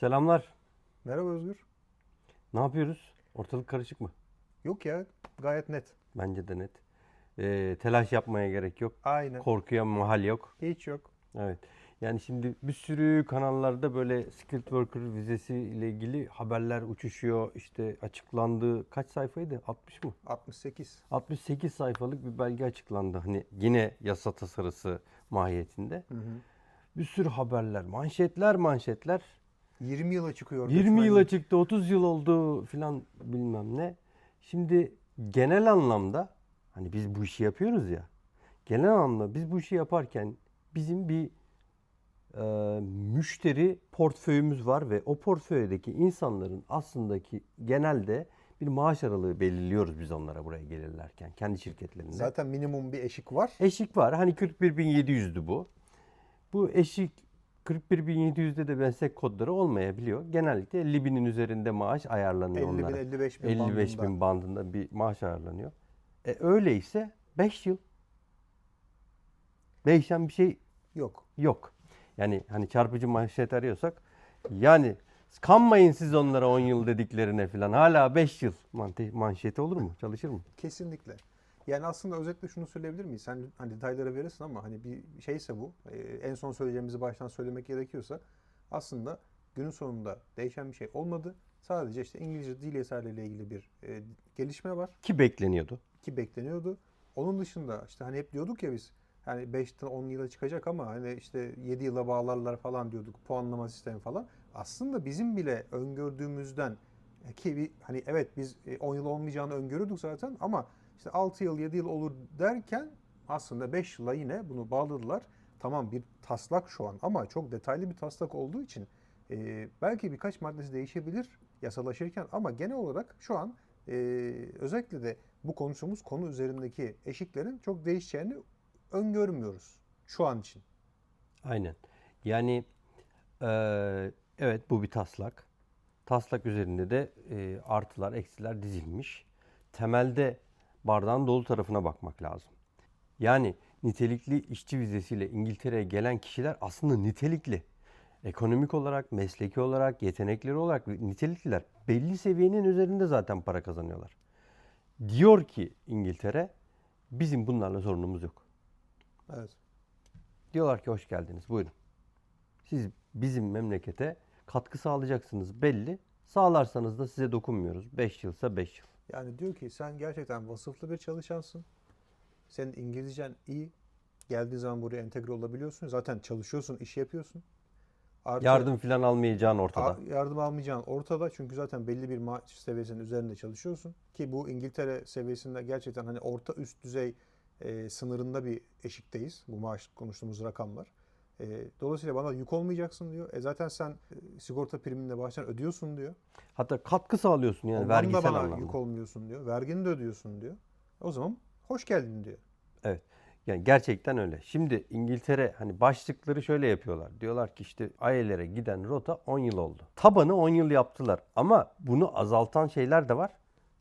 Selamlar. Merhaba Özgür. Ne yapıyoruz? Ortalık karışık mı? Yok ya gayet net. Bence de net. Ee, telaş yapmaya gerek yok. Aynen. Korkuya mahal yok. Hiç yok. Evet. Yani şimdi bir sürü kanallarda böyle skilled worker vizesi ile ilgili haberler uçuşuyor. İşte açıklandı. Kaç sayfaydı? 60 mı? 68. 68 sayfalık bir belge açıklandı. Hani yine yasa tasarısı mahiyetinde. Hı hı. Bir sürü haberler, manşetler manşetler. 20 yıla çıkıyor. 20 göçmenlik. yıla çıktı, 30 yıl oldu filan bilmem ne. Şimdi genel anlamda hani biz bu işi yapıyoruz ya. Genel anlamda biz bu işi yaparken bizim bir e, müşteri portföyümüz var ve o portföydeki insanların aslındaki genelde bir maaş aralığı belirliyoruz biz onlara buraya gelirlerken kendi şirketlerinde. Zaten minimum bir eşik var. Eşik var. Hani 41.700'dü bu. Bu eşik 41.700'de de meslek kodları olmayabiliyor. Genellikle 50 binin üzerinde maaş ayarlanıyor 50 bin, onlara. 55 bin 55 bandında. bin bandında bir maaş ayarlanıyor. E öyleyse 5 yıl değişen bir şey Yok. yok. Yani hani çarpıcı manşet arıyorsak yani kanmayın siz onlara 10 yıl dediklerine falan. Hala 5 yıl manşeti olur mu? Çalışır mı? Kesinlikle. Yani aslında özetle şunu söyleyebilir miyiz? Sen hani detaylara verirsin ama hani bir şeyse bu. e, En son söyleyeceğimizi baştan söylemek gerekiyorsa aslında günün sonunda değişen bir şey olmadı. Sadece işte İngilizce dil eserleriyle ilgili bir e, gelişme var. Ki bekleniyordu. ki bekleniyordu. Onun dışında işte hani hep diyorduk ya biz hani 5'ten 10 yıla çıkacak ama hani işte 7 yıla bağlarlar falan diyorduk puanlama sistemi falan. Aslında bizim bile öngördüğümüzden e, ki bir, hani evet biz e, 10 yıl olmayacağını öngörüyorduk zaten ama işte 6 yıl 7 yıl olur derken aslında 5 yıla yine bunu bağladılar. Tamam bir taslak şu an ama çok detaylı bir taslak olduğu için e, belki birkaç maddesi değişebilir yasalaşırken ama genel olarak şu an e, özellikle de bu konuştuğumuz konu üzerindeki eşiklerin çok değişeceğini öngörmüyoruz şu an için. Aynen. Yani eee, evet bu bir taslak. Taslak üzerinde de eee, artılar, eksiler dizilmiş. Temelde bardağın dolu tarafına bakmak lazım. Yani nitelikli işçi vizesiyle İngiltere'ye gelen kişiler aslında nitelikli. Ekonomik olarak, mesleki olarak, yetenekleri olarak nitelikliler. Belli seviyenin üzerinde zaten para kazanıyorlar. Diyor ki İngiltere, bizim bunlarla sorunumuz yok. Evet. Diyorlar ki hoş geldiniz buyurun. Siz bizim memlekete katkı sağlayacaksınız belli. Sağlarsanız da size dokunmuyoruz. 5 yılsa 5 yıl. Yani diyor ki sen gerçekten vasıflı bir çalışansın. Senin İngilizcen iyi. Geldiğin zaman buraya entegre olabiliyorsun. Zaten çalışıyorsun, iş yapıyorsun. Artı- Yardım falan almayacağın ortada. A- yardım almayacağın ortada çünkü zaten belli bir maaş seviyesinin üzerinde çalışıyorsun ki bu İngiltere seviyesinde gerçekten hani orta üst düzey e, sınırında bir eşikteyiz bu maaş konuştuğumuz rakamlar. E, dolayısıyla bana yük olmayacaksın diyor. E zaten sen e, sigorta primini de baştan ödüyorsun diyor. Hatta katkı sağlıyorsun yani Ondan da vergisel bana anlamda. yük olmuyorsun diyor. Vergini de ödüyorsun diyor. O zaman hoş geldin diyor. Evet. Yani gerçekten öyle. Şimdi İngiltere hani başlıkları şöyle yapıyorlar. Diyorlar ki işte AYL'lere giden rota 10 yıl oldu. Tabanı 10 yıl yaptılar. Ama bunu azaltan şeyler de var.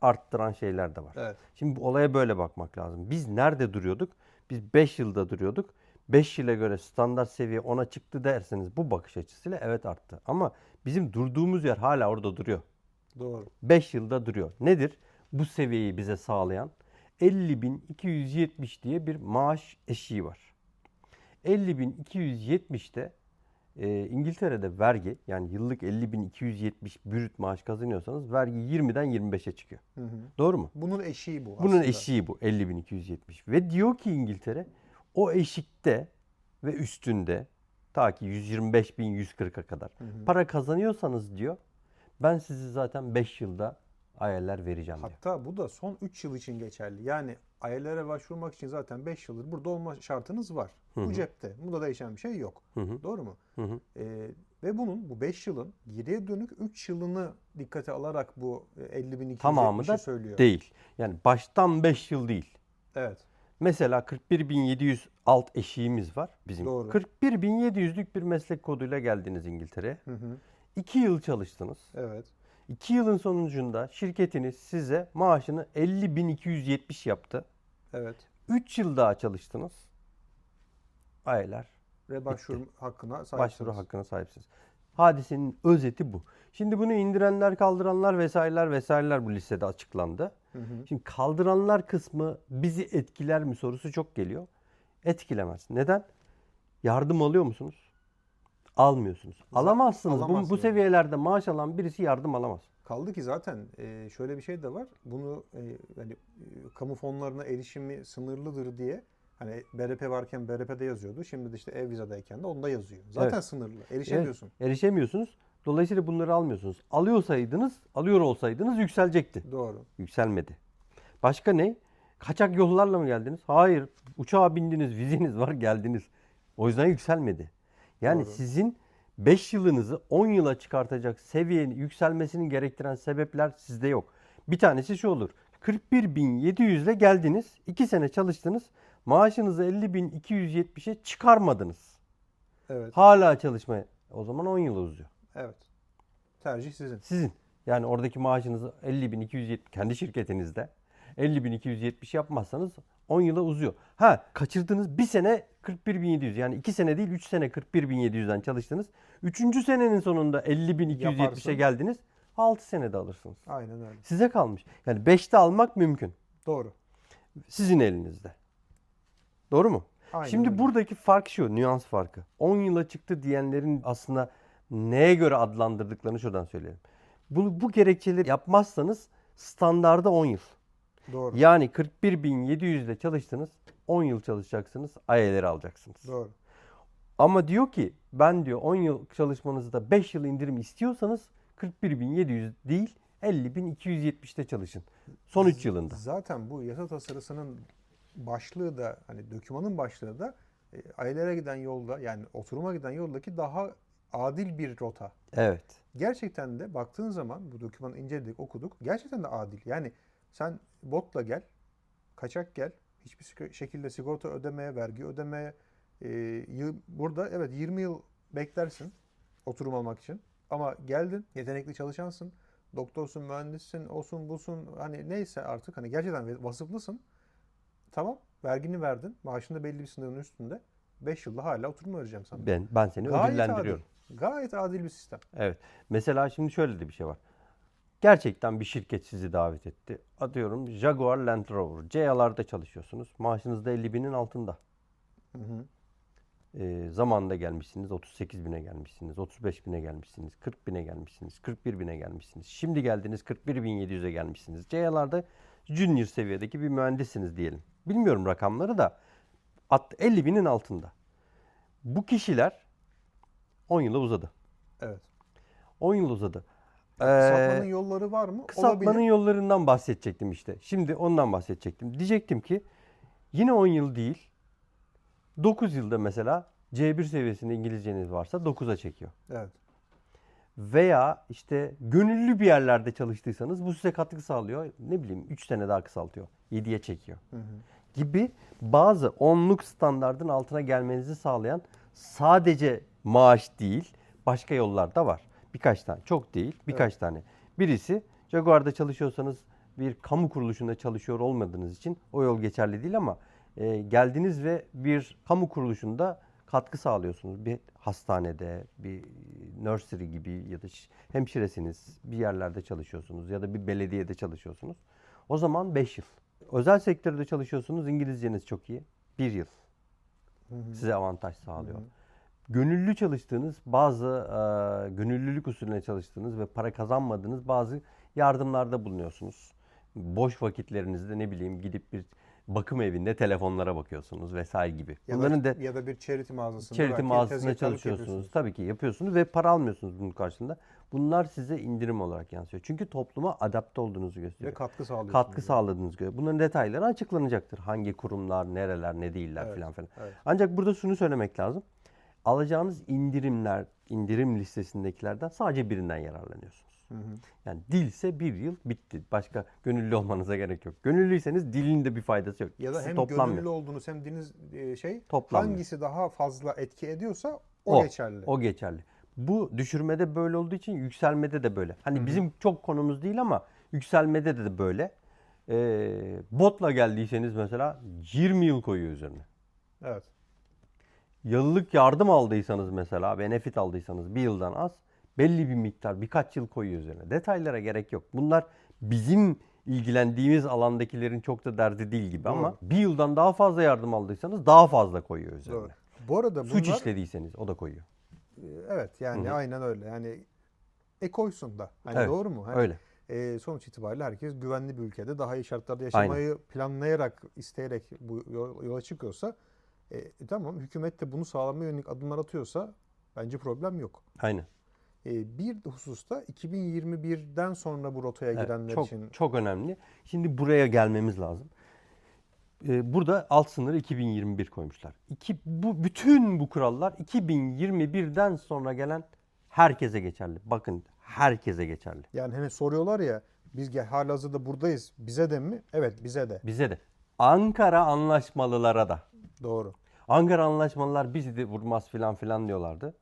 Arttıran şeyler de var. Evet. Şimdi olaya böyle bakmak lazım. Biz nerede duruyorduk? Biz 5 yılda duruyorduk. 5 yıla göre standart seviye 10'a çıktı derseniz bu bakış açısıyla evet arttı. Ama bizim durduğumuz yer hala orada duruyor. Doğru. 5 yılda duruyor. Nedir? Bu seviyeyi bize sağlayan 50.270 diye bir maaş eşiği var. 50.270'te e, İngiltere'de vergi yani yıllık 50.270 brüt maaş kazanıyorsanız vergi 20'den 25'e çıkıyor. Hı hı. Doğru mu? Bunun eşiği bu Bunun aslında. eşiği bu 50.270 ve diyor ki İngiltere o eşikte ve üstünde ta ki 125.140'a kadar Hı hı. para kazanıyorsanız diyor ben sizi zaten 5 yılda ayarlar vereceğim diyor. Hatta bu da son 3 yıl için geçerli. Yani IELTS'e başvurmak için zaten 5 yıldır burada olma şartınız var. Hı hı. Bu cepte. Bunda değişen bir şey yok. Hı hı, Doğru mu? hı hı. Ee, ve bunun bu 5 yılın geriye dönük 3 yılını dikkate alarak bu e, 50.270'i Tamamı da söylüyor. Değil. Yani baştan 5 yıl değil. Evet. Mesela 41.700 alt eşiğimiz var bizim. Doğru. 41.700'lük bir meslek koduyla geldiniz İngiltere'ye. Hı hı. 2 yıl çalıştınız. Evet. 2 yılın sonucunda şirketiniz size maaşını 50.270 yaptı. Evet. 3 yıl daha çalıştınız. Aylar Ve başvuru hakkına sahipsiniz. başvuru hakkına sahipsiniz. Hadisenin özeti bu. Şimdi bunu indirenler, kaldıranlar vesaireler vesaireler bu listede açıklandı. Şimdi kaldıranlar kısmı bizi etkiler mi sorusu çok geliyor. Etkilemez. Neden? Yardım alıyor musunuz? Almıyorsunuz. Alamazsınız. Bu, bu alamazsınız. seviyelerde maaş alan birisi yardım alamaz. Kaldı ki zaten e, şöyle bir şey de var. Bunu e, yani e, kamu fonlarına erişimi sınırlıdır diye hani BRP varken BRP'de yazıyordu. Şimdi de işte ev vizadayken de onda yazıyor. Zaten Evet. sınırlı. Erişemiyorsun. Evet, erişemiyorsunuz. Dolayısıyla bunları almıyorsunuz. Alıyorsaydınız, alıyor olsaydınız yükselecekti. Doğru. Yükselmedi. Başka ne? Kaçak yollarla mı geldiniz? Hayır. Uçağa bindiniz, vizeniz var, geldiniz. O yüzden yükselmedi. Yani Doğru. sizin 5 yılınızı 10 yıla çıkartacak seviyenin yükselmesini gerektiren sebepler sizde yok. Bir tanesi şu olur. 41.700 ile geldiniz. 2 sene çalıştınız. Maaşınızı 50.270'e çıkarmadınız. Evet. Hala çalışmaya. O zaman 10 yıl uzuyor. Evet. Tercih sizin. Sizin. Yani oradaki maaşınızı 50.270 kendi şirketinizde 50.270 yapmazsanız 10 yıla uzuyor. Ha kaçırdığınız bir sene 41.700 yani 2 sene değil 3 sene 41.700'den çalıştınız. 3. senenin sonunda 50.270'e Yaparsın. geldiniz. 6 senede alırsınız. Aynen öyle. Size kalmış. Yani 5'te almak mümkün. Doğru. Sizin elinizde. Doğru mu? Aynen Şimdi öyle. buradaki fark şu, nüans farkı. 10 yıla çıktı diyenlerin aslında neye göre adlandırdıklarını şuradan söyleyelim. Bu, bu gerekçeleri yapmazsanız standarda 10 yıl. Doğru. Yani 41.700 ile çalıştınız, 10 yıl çalışacaksınız, ayeleri alacaksınız. Doğru. Ama diyor ki ben diyor 10 yıl çalışmanızda 5 yıl indirim istiyorsanız 41.700 değil 50.270'te çalışın. Son 3 yılında. Zaten bu yasa tasarısının başlığı da hani dokümanın başlığı da e, ailelere giden yolda yani oturuma giden yoldaki daha adil bir rota. Evet. Gerçekten de baktığın zaman bu dokümanı inceledik, okuduk. Gerçekten de adil. Yani sen botla gel, kaçak gel. Hiçbir şekilde sigorta ödemeye, vergi ödemeye. e, burada evet 20 yıl beklersin oturum almak için. Ama geldin, yetenekli çalışansın. Doktorsun, mühendissin, olsun busun hani neyse artık hani gerçekten vasıflısın. Tamam, vergini verdin. Maaşın da belli bir sınırın üstünde. 5 yılda hala oturum vereceğim sana. Ben ben seni Gayet ödüllendiriyorum. adil. Gayet adil bir sistem. Evet. Mesela şimdi şöyle de bir şey var. Gerçekten bir şirket sizi davet etti. Atıyorum Jaguar Land Rover. CA'larda çalışıyorsunuz. Maaşınız da 50 binin altında. Hı hı. Ee, zamanında gelmişsiniz. 38 bine gelmişsiniz. 35 bine gelmişsiniz. 40 bine gelmişsiniz. 41 bine gelmişsiniz. Şimdi geldiniz 41.700'e gelmişsiniz. CA'larda junior seviyedeki bir mühendissiniz diyelim. Bilmiyorum rakamları da at- 50 binin altında. Bu kişiler 10 yıla uzadı. Evet. 10 yıl uzadı. Kısaltmanın Ee, yolları var mı? Kısaltmanın Olabilir. yollarından bahsedecektim işte. Şimdi ondan bahsedecektim. Diyecektim ki yine 10 yıl değil 9 yılda mesela C1 seviyesinde İngilizceniz varsa 9'a çekiyor. Evet. Veya işte gönüllü bir yerlerde çalıştıysanız bu size katkı sağlıyor. Ne bileyim 3 sene daha kısaltıyor. 7'ye çekiyor. Hı hı. Gibi bazı onluk standardın altına gelmenizi sağlayan sadece maaş değil başka yollar da var. Birkaç tane. Çok değil. Birkaç tane. Birisi Jaguar'da çalışıyorsanız bir kamu kuruluşunda çalışıyor olmadığınız için o yol geçerli değil ama e, geldiniz ve bir kamu kuruluşunda katkı sağlıyorsunuz. Bir hastanede, bir nursery gibi ya da hemşiresiniz, bir yerlerde çalışıyorsunuz ya da bir belediyede çalışıyorsunuz. O zaman 5 yıl. Özel sektörde çalışıyorsunuz, İngilizceniz çok iyi. 1 yıl size avantaj sağlıyor. Gönüllü çalıştığınız bazı e, gönüllülük usulüne çalıştığınız ve para kazanmadığınız bazı yardımlarda bulunuyorsunuz. Boş vakitlerinizde ne bileyim gidip bir bakım evinde telefonlara bakıyorsunuz vesaire gibi. Ya Bunların da, da ya da bir charity mağazasında charity mağazasında çalışıyorsunuz. Tabii ki yapıyorsunuz ve para almıyorsunuz bunun karşılığında. Bunlar size indirim olarak yansıyor. Çünkü topluma adapte olduğunuzu Ve gösteriyor. katkı sağlıyorsunuz. Katkı sağladığınız göre. Bunların detayları açıklanacaktır. Hangi kurumlar, nereler, ne değiller Evet, filan filan. evet. Ancak burada şunu söylemek lazım. Alacağınız indirimler, indirim listesindekilerden sadece birinden yararlanıyorsunuz. Hı hı. Yani dilse bir yıl bitti. Başka gönüllü olmanıza gerek yok. Gönüllüyseniz dilin de bir faydası yok. Ya da hem toplanmıyor. gönüllü olduğunuz hem diniz e, şey Toplanmıyor. hangisi daha fazla etki ediyorsa o, O, geçerli. O geçerli. Bu düşürmede böyle olduğu için yükselmede de böyle. Hani bizim çok konumuz değil ama yükselmede de böyle. Ee, botla geldiyseniz mesela 20 yıl koyuyor üzerine. Evet. Yıllık yardım aldıysanız mesela, benefit aldıysanız bir yıldan az belli bir miktar birkaç yıl koyuyor üzerine. Detaylara gerek yok. Bunlar bizim ilgilendiğimiz alandakilerin çok da derdi değil gibi ama bir yıldan daha fazla yardım aldıysanız daha fazla koyuyor üzerine. Doğru. Bu arada bunlar Suç işlediyseniz o da koyuyor. e, evet yani aynen öyle. Yani e koysun da. Hani Evet, doğru mu? Hani, Öyle. e, sonuç itibariyle herkes güvenli bir ülkede daha iyi şartlarda yaşamayı planlayarak, isteyerek bu yol- yola çıkıyorsa e, tamam hükümet de bunu sağlamaya yönelik adımlar atıyorsa bence problem yok. Aynen. E, bir hususta 2021'den sonra bu rotaya Evet, girenler çok için çok önemli. Şimdi buraya gelmemiz lazım. Ee, burada alt sınırı 2021 koymuşlar. İki, bu bütün bu kurallar 2021'den sonra gelen herkese geçerli. Bakın herkese geçerli. yani hani soruyorlar ya biz halihazırda buradayız. Bize de mi? Evet bize de. Bize de. Ankara anlaşmalılara da. Doğru. Ankara anlaşmalılar bizi de vurmaz filan filan diyorlardı.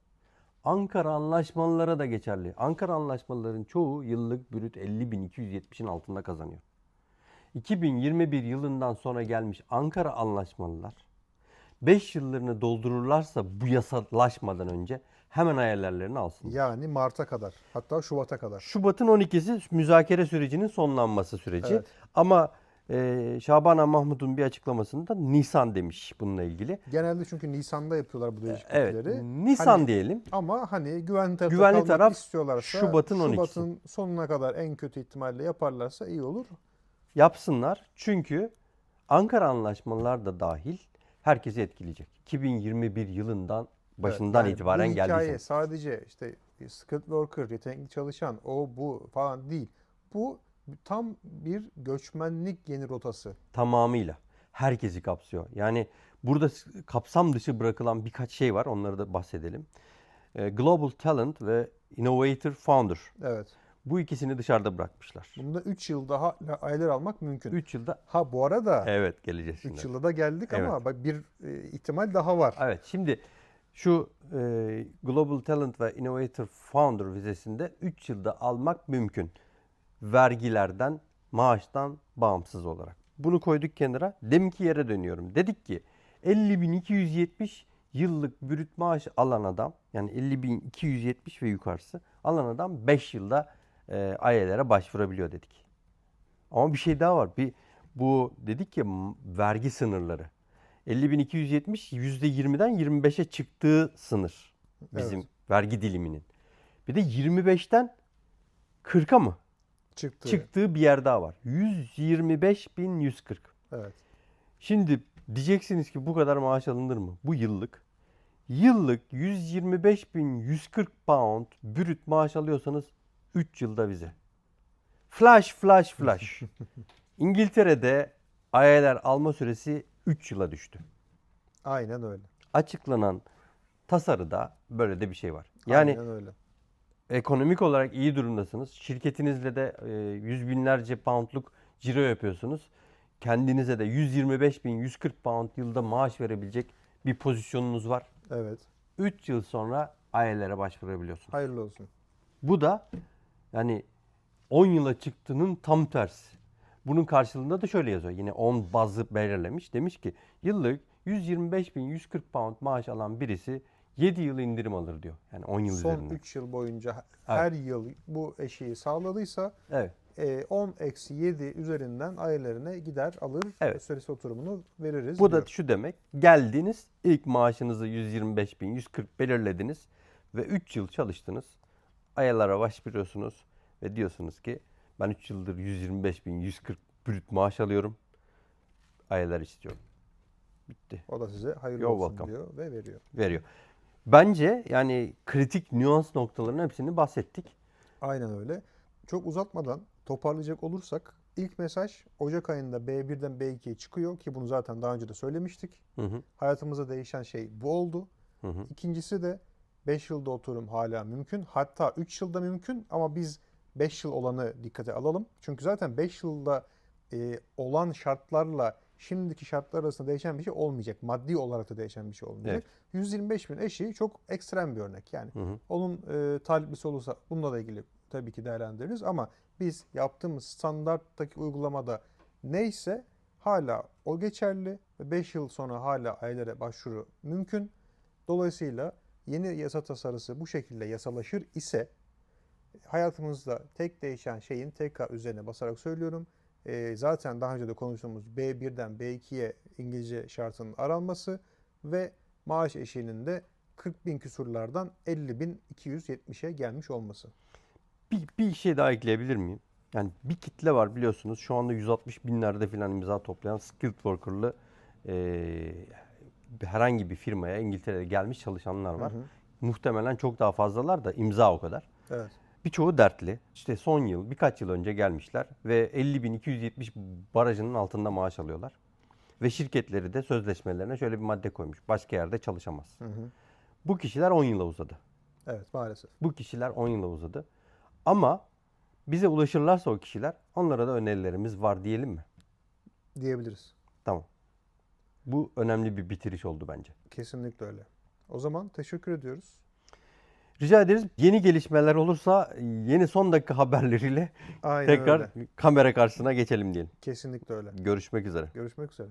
Ankara anlaşmalılara da geçerli. Ankara anlaşmalıların çoğu yıllık brüt 50.270'in altında kazanıyor. 2021 yılından sonra gelmiş Ankara anlaşmalılar 5 yıllarını doldururlarsa bu yasalaşmadan önce hemen hayallerlerini alsın. Yani Mart'a kadar hatta Şubat'a kadar. Şubat'ın 12'si müzakere sürecinin sonlanması süreci. Evet. Ama e, Şaban Mahmut'un bir açıklamasında Nisan demiş bununla ilgili. Genelde çünkü Nisan'da yapıyorlar bu Evet. değişiklikleri. Nisan Hani- diyelim. Ama hani güvenli tarafta Güvenli taraf istiyorlarsa Şubat'ın 12'si. Şubat'ın sonuna kadar en kötü ihtimalle yaparlarsa iyi olur. Yapsınlar. Çünkü Ankara anlaşmalar da dahil herkesi etkileyecek. 2021 yılından başından Evet, yani itibaren bu hikaye sadece işte skilled worker, yetenekli çalışan, o bu falan değil. Bu tam bir göçmenlik yeni rotası. Tamamıyla. Herkesi kapsıyor. Yani burada kapsam dışı bırakılan birkaç şey var. Onları da bahsedelim. E, Global Talent ve Innovator Founder. Evet. Bu ikisini dışarıda bırakmışlar. Bunda 3 yıl daha aylar almak mümkün. 3 yılda Ha bu arada evet geleceğiz 3 şimdi. yılda da geldik ama bak bir e, ihtimal daha var. Evet şimdi şu e, Global Talent ve Innovator Founder vizesinde 3 yılda almak mümkün. Vergilerden, maaştan bağımsız olarak. Bunu koyduk kenara. Deminki yere dönüyorum. Dedik ki 50.270 yıllık brüt maaş alan adam yani 50.270 ve yukarısı alan adam 5 yılda e, AYL'lere başvurabiliyor dedik. Ama bir şey daha var. Bir bu dedik ya vergi sınırları. 50.270 %20'den 25'e çıktığı sınır bizim Evet. vergi diliminin. Bir de 25'ten 40'a mı Çıktı. çıktığı bir yer daha var. 125.140. Evet. Şimdi diyeceksiniz ki bu kadar maaş alınır mı? Bu yıllık. Yıllık 125.140 pound brüt maaş alıyorsanız 3 yılda vize. Flash flash flash. İngiltere'de AY'ler alma süresi 3 yıla düştü. Aynen öyle. Açıklanan tasarıda böyle de bir şey var. Yani Aynen öyle. Ekonomik olarak iyi durumdasınız. Şirketinizle de e, yüz binlerce poundluk ciro yapıyorsunuz. Kendinize de 125 bin, 140 pound yılda maaş verebilecek bir pozisyonunuz var. Evet. 3 yıl sonra AYL'lere başvurabiliyorsunuz. Hayırlı olsun. Bu da yani 10 yıla çıktığının tam tersi. Bunun karşılığında da şöyle yazıyor. Yine 10 bazı belirlemiş. Demiş ki yıllık 125 bin 140 pound maaş alan birisi 7 yıl indirim alır diyor. Yani 10 yıl Son üzerinde. 3 yıl boyunca her yıl bu eşiği sağladıysa Evet. e, 10 eksi 7 üzerinden ailelerine gider alır Evet. süresi oturumunu veririz Bu da diyor. şu demek. Geldiniz ilk maaşınızı 125 bin 140 belirlediniz ve 3 yıl çalıştınız. Ayalara başvuruyorsunuz ve diyorsunuz ki ben 3 yıldır 125 bin 140 brüt maaş alıyorum. Ayalar istiyorum. Bitti. O da size hayırlı You're olsun welcome. diyor ve veriyor. Veriyor. Bence yani kritik nüans noktalarının hepsini bahsettik. Aynen öyle. Çok uzatmadan toparlayacak olursak ilk mesaj Ocak ayında B1'den B2'ye çıkıyor ki bunu zaten daha önce de söylemiştik. Hı hı, Hayatımızda değişen şey bu oldu. hı hı. İkincisi de 5 yılda oturum hala mümkün. Hatta 3 yılda mümkün ama biz 5 yıl olanı dikkate alalım. Çünkü zaten 5 yılda e, olan şartlarla şimdiki şartlar arasında değişen bir şey olmayacak. Maddi olarak da değişen bir şey olmayacak. 125 bin eşi çok ekstrem bir örnek. Yani Hı hı. onun e, taliplisi olursa bununla da ilgili tabii ki değerlendiririz ama biz yaptığımız standarttaki uygulamada neyse hala o geçerli ve 5 yıl sonra hala ailelere başvuru mümkün. Dolayısıyla yeni yasa tasarısı bu şekilde yasalaşır ise hayatımızda tek değişen şeyin tekrar üzerine basarak söylüyorum. Ee, zaten daha önce de konuştuğumuz B1'den B2'ye İngilizce şartının aranması ve maaş eşiğinin de 40 bin küsurlardan 50 bin 270'e gelmiş olması. Bir, bir şey daha ekleyebilir miyim? Yani bir kitle var biliyorsunuz. Şu anda 160 binlerde falan imza toplayan skilled worker'lı eee, herhangi bir firmaya İngiltere'de gelmiş çalışanlar var. Hı hı. Muhtemelen çok daha fazlalar da imza o kadar. Evet. Birçoğu dertli. İşte son yıl, birkaç yıl önce gelmişler ve 50.270 barajının altında maaş alıyorlar. Ve şirketleri de sözleşmelerine şöyle bir madde koymuş. Başka yerde çalışamaz. Hı hı. Bu kişiler 10 yıla uzadı. Evet maalesef. Bu kişiler 10 yıla uzadı. Ama bize ulaşırlarsa o kişiler onlara da önerilerimiz var diyelim mi? Diyebiliriz. Tamam. Bu önemli bir bitiriş oldu bence. Kesinlikle öyle. O zaman teşekkür ediyoruz. Rica ederiz. Yeni gelişmeler olursa yeni son dakika haberleriyle Aynen tekrar öyle. kamera karşısına geçelim diyelim. Kesinlikle öyle. Görüşmek üzere. Görüşmek üzere.